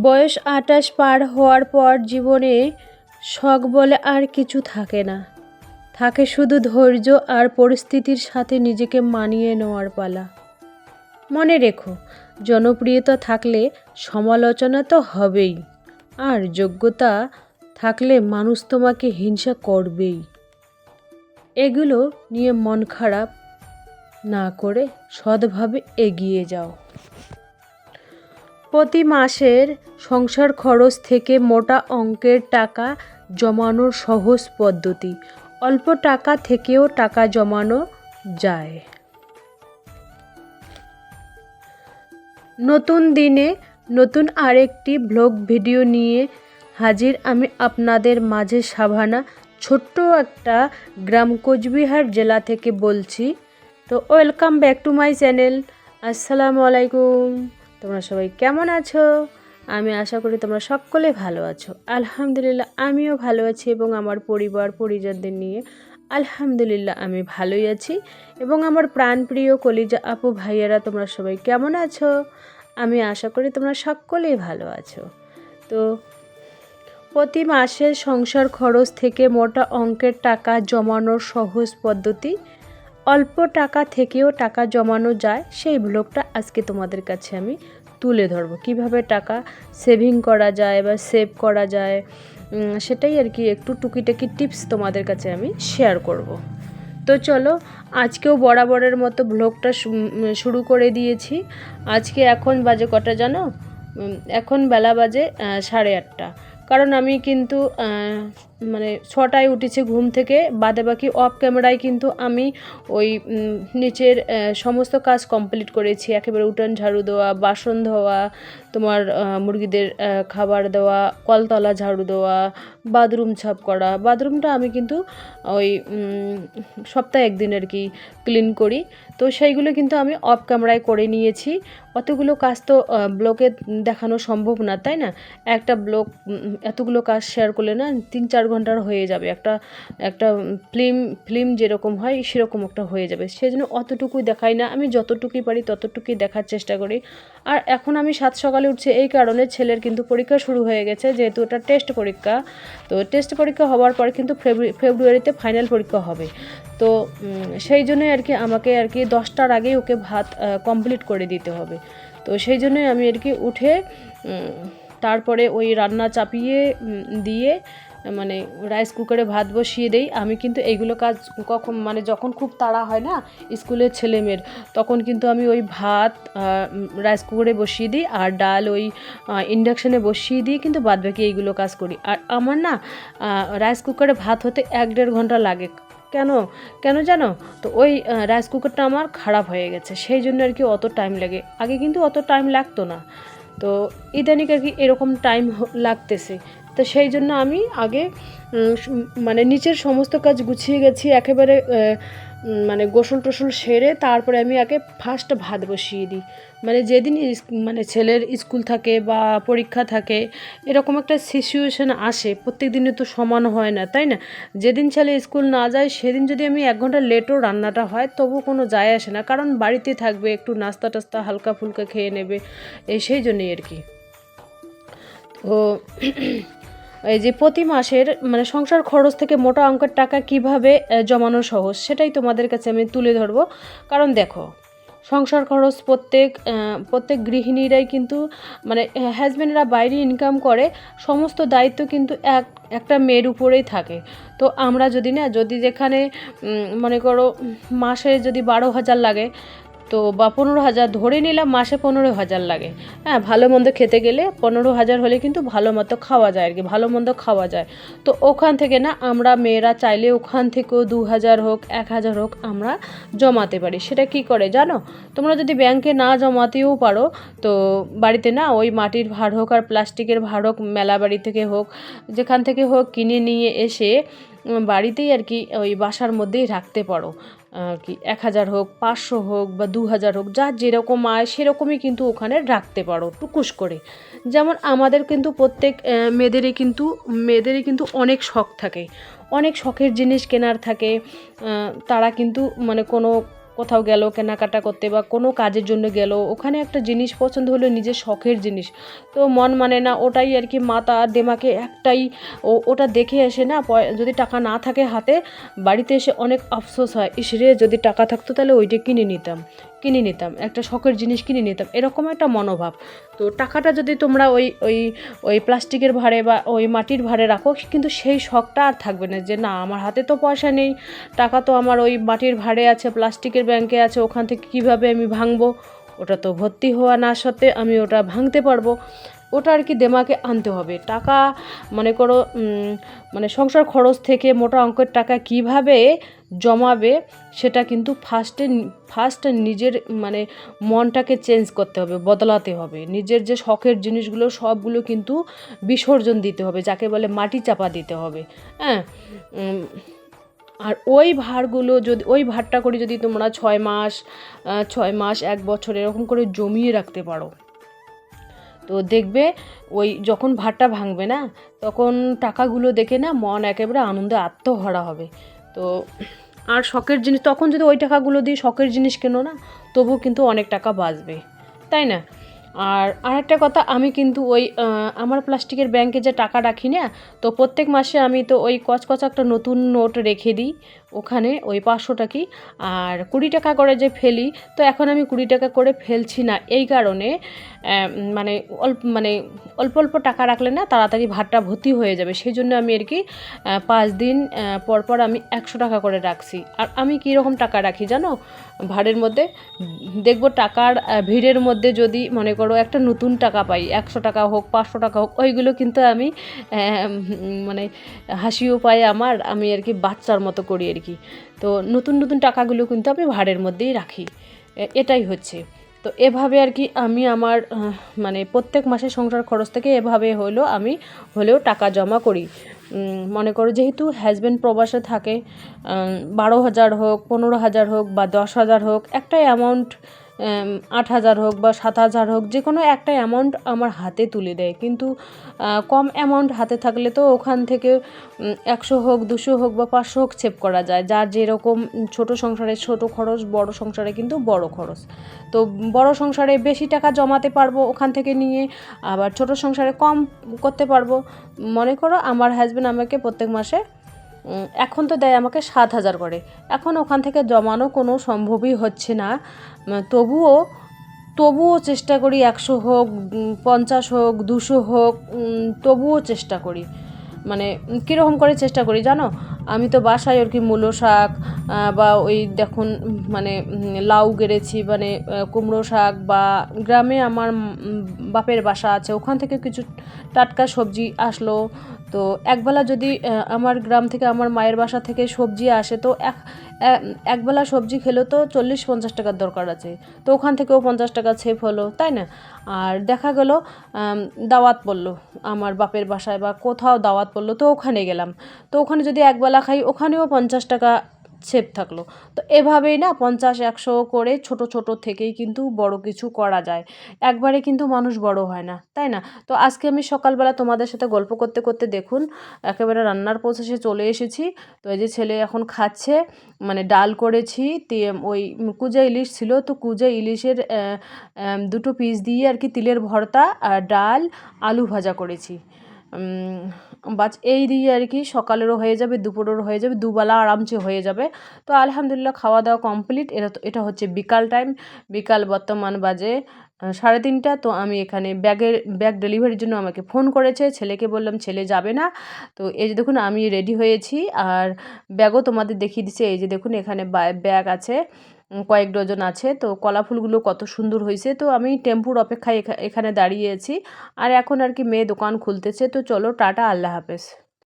বয়স আটাশ পার হওয়ার পর জীবনে শখ বলে আর কিছু থাকে না। থাকে শুধু ধৈর্য আর পরিস্থিতির সাথে নিজেকে মানিয়ে নেওয়ার পালা। মনে রেখো, জনপ্রিয়তা থাকলে সমালোচনা তো হবেই, আর যোগ্যতা থাকলে মানুষ তোমাকে হিংসা করবেই। এগুলো নিয়ে মন খারাপ না করে সৎভাবে এগিয়ে যাও। প্রতি মাসের সংসার খরচ থেকে মোটা অঙ্কের টাকা জমানোর সহজ পদ্ধতি। অল্প টাকা থেকেও টাকা জমানো যায়। নতুন দিনে নতুন আরেকটি ব্লগ ভিডিও নিয়ে হাজির আমি আপনাদের মাঝে সাভানা, ছোট্ট একটা গ্রাম কোচবিহার জেলা থেকে বলছি। তো welcome back to my channel আসসালামু আলাইকুম। তোমরা সবাই কেমন আছো? আমি আশা করি তোমরা সকলে ভালো আছো। আলহামদুলিল্লাহ, আমিও ভালো আছি এবং আমার পরিবার, পরিজনদের নিয়ে আলহামদুলিল্লাহ আমি ভালোই আছি এবং আমার প্রাণপ্রিয় কলিজা আপু ভাইয়েরা, তোমরা সবাই কেমন আছো? আমি আশা করি তোমরা সকলেই ভালো আছো। তো প্রতি মাসের সংসার খরচ থেকে মোটা অঙ্কের টাকা জমানোর সহজ পদ্ধতি অল্প টাকা থেকেও টাকা জমানো যায়, সেই ব্লগটা আজকে তোমাদের কাছে আমি তুলে ধরবো। কীভাবে টাকা সেভিং করা যায় বা সেভ করা যায় সেটাই আর কি একটু টুকিটাকি টিপস তোমাদের কাছে আমি শেয়ার করব। তো চলো, আজকেও বরাবরের মতো ব্লগটা শুরু করে দিয়েছি। আজকে এখন বাজে কটা জানো? এখন বেলা বাজে সাড়ে আটটা। কারণ আমি কিন্তু মানে ছটায় উঠেছি ঘুম থেকে বাদে বাকি অফ ক্যামেরায় কিন্তু আমি ওই নিচের সমস্ত কাজ কমপ্লিট করেছি। একেবারে উঠান ঝাড়ু দেওয়া, বাসন ধোয়া, তোমার মুরগিদের খাবার দেওয়া, কলতলা ঝাড়ু দেওয়া, বাথরুম ছাপ করা। বাথরুমটা আমি কিন্তু ওই সপ্তাহে একদিন আর কি ক্লিন করি। তো সেইগুলো কিন্তু আমি অফ ক্যামেরায় করে নিয়েছি। অতগুলো কাজ তো ব্লকে দেখানো সম্ভব না, তাই না? একটা ব্লগ এতগুলো কাজ শেয়ার করলে না তিন চার ঘণ্টার হয়ে যাবে। একটা একটা ফিল্ম ফিল্ম যেরকম হয় সেরকম একটা হয়ে যাবে। সেই জন্য অতটুকুই দেখাই না। আমি যতটুকুই পারি ততটুকুই দেখার চেষ্টা করি। আর এখন আমি সাত সকালে উঠছি এই কারণে ছেলের কিন্তু পরীক্ষা শুরু হয়ে গেছে, যেহেতু ওটা টেস্ট পরীক্ষা। তো টেস্ট পরীক্ষা হওয়ার পর কিন্তু ফেব্রু- ফেব্রুয়ারিতে ফাইনাল পরীক্ষা হবে। তো সেই জন্যই আর কি আমাকে আর কি দশটার আগেই ওকে ভাত কমপ্লিট করে দিতে হবে। তো সেই জন্যই আমি আর কি উঠে তারপরে ওই রান্না চাপিয়ে দিয়ে মানে রাইস কুকারে ভাত বসিয়ে দেই, আমি কিন্তু এইগুলো কাজ কখন মানে যখন খুব তাড়া হয় না, স্কুলের ছেলেমেয়ের, তখন কিন্তু আমি ওই ভাত রাইস কুকারে বসিয়ে দিই, আর ডাল ওই ইন্ডাকশানে বসিয়ে দিয়ে কিন্তু বাদবাকি এইগুলো কাজ করি। আর আমার না রাইস কুকারে ভাত হতে এক দেড় ঘণ্টা লাগে। কেন? কেন জানো? তো ওই রাইস কুকারটা আমার খারাপ হয়ে গেছে, সেই জন্য আর কি অত টাইম লাগে। আগে কিন্তু অত টাইম লাগতো না। তো ইদানিক আর কি এরকম টাইম লাগতেছে। তো সেই জন্য আমি আগে মানে নিচের সমস্ত কাজ গুছিয়ে গেছি, একেবারে মানে গোসল টোসল সেরে তারপরে আমি আগে ফার্স্ট ভাত বসিয়ে দিই। মানে যেদিন মানে ছেলের স্কুল থাকে বা পরীক্ষা থাকে, এরকম একটা সিচুয়েশন আসে। প্রত্যেক দিনে তো সমান হয় না, তাই না? যেদিন ছেলে স্কুল না যায়, সেদিন যদি আমি এক ঘণ্টা লেটও রান্নাটা হয় তবু কোনো যায় আসে না। কারণ বাড়িতে থাকবে, একটু নাস্তা টাস্তা হালকা ফুলকা খেয়ে নেবে এই সেই জন্যই আর কি। তো এই যে প্রতি মাসের মানে সংসার খরচ থেকে মোটা অঙ্কের টাকা কীভাবে জমানো সহজ, সেটাই তোমাদের কাছে আমি তুলে ধরবো। কারণ দেখো, সংসার খরচ প্রত্যেক প্রত্যেক গৃহিণীরাই কিন্তু মানে হাজব্যান্ডরা বাইরে ইনকাম করে, সমস্ত দায়িত্ব কিন্তু এক, একটা মেয়ের উপরেই থাকে। তো আমরা যদি না, যদি যেখানে মনে করো, মাসে যদি বারো হাজার লাগে তো বা পনেরো হাজার ধরে নিলাম, মাসে পনেরো হাজার লাগে। হ্যাঁ ভালো মন্দ খেতে গেলে পনেরো হাজার হলে কিন্তু ভালো মতো খাওয়া যায় আর কি, ভালো মন্দ খাওয়া যায়। তো ওখান থেকে না আমরা মেয়েরা চাইলে ওখান থেকেও দু হাজার হোক, এক হাজার হোক আমরা জমাতে পারি। সেটা কি করে জানো? তোমরা যদি ব্যাংকে না জমাতেও পারো, তো বাড়িতে না ওই মাটির ভাড় হোক আর প্লাস্টিকের ভাড় হোক, মেলা বাড়ি থেকে হোক, যেখান থেকে হোক কিনে নিয়ে এসে বাড়িতেই আর কি ওই বাসার মধ্যেই রাখতে পারো। কি, এক হাজার হোক, পাঁচশো হোক বা দু হাজার হোক যার যেরকম আয় সেরকমই কিন্তু ওখানে রাখতে পারো, টুকুস করে। যেমন আমাদের কিন্তু প্রত্যেক মেয়েদেরই কিন্তু মেয়েদেরই কিন্তু অনেক শখ থাকে। অনেক শখের জিনিস কেনার থাকে তারা কিন্তু মানে কোনো কোথাও গেল, কেনাকাটা করতে বা কোনো কাজের জন্য গেল, ওখানে একটা জিনিস পছন্দ হলো নিজের শখের জিনিস। তো মন মানে না, ওটাই আর কি মাতা দেমাকে একটাই, ও, ওটা দেখে এসে না যদি টাকা না থাকে হাতে, বাড়িতে এসে অনেক আফসোস হয় ইসরে যদি টাকা থাকতো তাহলে ওইটা কিনে নিতাম। কিনে নিতাম, একটা শখের জিনিস কিনে নিতাম, এরকম একটা মনোভাব। তো টাকাটা যদি তোমরা ওই ওই ওই প্লাস্টিকের ভাড়ে বা ওই মাটির ভাড়ে রাখো, কিন্তু সেই শখটা আর থাকবে না যে, না, আমার হাতে তো পয়সা নেই, টাকা তো আমার ওই মাটির ভাড়ে আছে, প্লাস্টিকের ব্যাংকে আছে, ওখান থেকে কীভাবে আমি ভাঙবো? ওটা তো ভর্তি হওয়া না সত্ত্বে আমি ওটা ভাঙতে পারব। ওটা আর কি দেমাকে আনতে হবে। টাকা, মনে করো মানে সংসার খরচ থেকে মোটা অঙ্কের টাকা কীভাবে জমাবে সেটা কিন্তু ফার্স্টে ফার্স্ট নিজের মানে মনটাকে চেঞ্জ করতে হবে, বদলাতে হবে। নিজের যে শখের জিনিসগুলো সবগুলো কিন্তু বিসর্জন দিতে হবে, যাকে বলে মাটি চাপা দিতে হবে। হ্যাঁ? আর ওই ভাড়গুলো যদি, ওই ভাড়টা করে যদি তোমরা ছয় মাস ছয় মাস, এক বছর এরকম করে জমিয়ে রাখতে পারো। তো দেখবে ওই যখন ভাড়টা ভাঙবে না, তখন টাকাগুলো দেখে না মন একেবারে আনন্দে আত্মহরা হবে। তো আর শখের জিনিস, তখন যদি ওই টাকাগুলো দিয়ে শখের জিনিস কেনো না, তবুও কিন্তু অনেক টাকা বাঁচবে। তাই না? আর আরেকটা কথা, আমি কিন্তু ওই আমার প্লাস্টিকের ব্যাংকে যে টাকা রাখি না, তো প্রত্যেক মাসে আমি তো ওই কচকচ একটা নতুন নোট রেখে দিই। ওখানে ওই পাঁচশো টাকি। আর কুড়ি টাকা করে যে ফেলি তো এখন আমি কুড়ি টাকা করে ফেলছি না। এই কারণে মানে অল্প মানে অল্প অল্প টাকা রাখলে না তাড়াতাড়ি ভাতটা ভর্তি হয়ে যাবে। সেই জন্য আমি আর কি পাঁচ দিন আহ, পর পর আমি একশো টাকা করে রাখছি। আর আমি কী রকম টাকা রাখি জানো? ভাড়ের মধ্যে দেখব টাকার ভিড়ের মধ্যে যদি মনে করো একটা নতুন টাকা পাই একশো টাকা হোক পাঁচশো টাকা হোক ওইগুলো কিন্তু আমি মানে হাসিও পাই আমার আমি আর কি বাচ্চার মতো করি আর কি? তো নতুন নতুন টাকাগুলো কিন্তু আমি ভাড়ের মধ্যেই রাখি। এটাই হচ্ছে। তো এভাবে আর কি আমি আমার মানে প্রত্যেক মাসে সংসার খরচ থেকে এভাবে হলো আমি হলেও টাকা জমা করি। মনে করো যেহেতু হাজব্যান্ড প্রবাসে থাকে বারো হাজার হোক, পনেরো হাজার হোক বা দশ হাজার হোক, একটা অ্যামাউন্ট আট হাজার হোক বা সাত হাজার হোক, যে কোনো একটা অ্যামাউন্ট আমার হাতে তুলে দেয়। কিন্তু কম অ্যামাউন্ট হাতে থাকলে তো ওখান থেকে একশো হোক, দুশো হোক বা পাঁচশো হোক সেভ করা যায়। যার যেরকম ছোট সংসারে ছোট খরচ, বড় সংসারে কিন্তু বড় খরচ। তো বড় সংসারে বেশি টাকা জমাতে পারব ওখান থেকে নিয়ে, আবার ছোট সংসারে কম করতে পারব। মনে করো আমার হাজব্যান্ড আমাকে প্রত্যেক মাসে এখন তো দেয় আমাকে সাত হাজার করে। এখন ওখান থেকে জমানো কোনো সম্ভবই হচ্ছে না। তবুও তবুও চেষ্টা করি একশো হোক পঞ্চাশ হোক, দুশো হোক তবুও চেষ্টা করি। মানে কীরকম করে চেষ্টা করি জানো? আমি তো বাসায় আর কি মূলো শাক বা ওই দেখুন মানে লাউ গেড়েছি মানে কুমড়ো শাক, বা গ্রামে আমার বাপের বাসা আছে, ওখান থেকে কিছু টাটকা সবজি আসলো। তো একবেলা যদি আমার গ্রাম থেকে আমার মায়ের বাসা থেকে সবজি আসে, তো এক একবেলা সবজি খেলেও তো চল্লিশ পঞ্চাশ টাকার দরকার আছে। তো ওখান থেকেও পঞ্চাশ টাকা সেভ হলো, তাই না? আর দেখা গেল দাওয়াত পড়ল আমার বাপের বাসায় বা কোথাও দাওয়াত পড়ল, তো ওখানে গেলাম। তো ওখানে যদি একবেলা খাই, ওখানেও পঞ্চাশ টাকা সেভ থাকল। তো এভাবেই না পঞ্চাশ, একশো করে ছোট ছোট থেকেই কিন্তু বড় কিছু করা যায়। একবারে কিন্তু মানুষ বড় হয় না, তাই না? তো আজকে আমি সকালবেলা তোমাদের সাথে গল্প করতে করতে দেখুন, একেবারে রান্নার প্রসেসে চলে এসেছি। তো এই যে ছেলে এখন খাচ্ছে মানে ডাল করেছি ওই কুজা ইলিশ ছিল, তো কুজা ইলিশের দুটো পিস দিয়ে আর কি তিলের ভর্তা আর ডাল আলু ভাজা করেছি। বাস এই দিয়ে আর কি সকালেরও হয়ে যাবে, দুপুরেরও হয়ে যাবে, দুবেলা আরামসে হয়ে যাবে। তো আলহামদুলিল্লাহ খাওয়া দাওয়া কমপ্লিট। এটা এটা হচ্ছে বিকাল টাইম। বিকাল বর্তমান বাজে সাড়ে তিনটা। তো আমি এখানে ব্যাগের, ব্যাগ ডেলিভারির জন্য আমাকে ফোন করেছে। ছেলেকে বললাম, ছেলে যাবে না। তো এই যে দেখুন, আমি রেডি হয়েছি। আর ব্যাগও তোমাদের দেখিয়ে দিচ্ছে। এই যে দেখুন, এখানে ব্যাগ আছে। কয়েক ডজন আছে। তো কলা ফুলগুলো কত সুন্দর হয়েছে। তো আমি টেম্পুর অপেক্ষায় এখা- এখানে দাঁড়িয়ে আছি আর এখন আর কি মেয়ে দোকান খুলতেছে। তো চলো টাটা, আল্লাহ হাফেজ।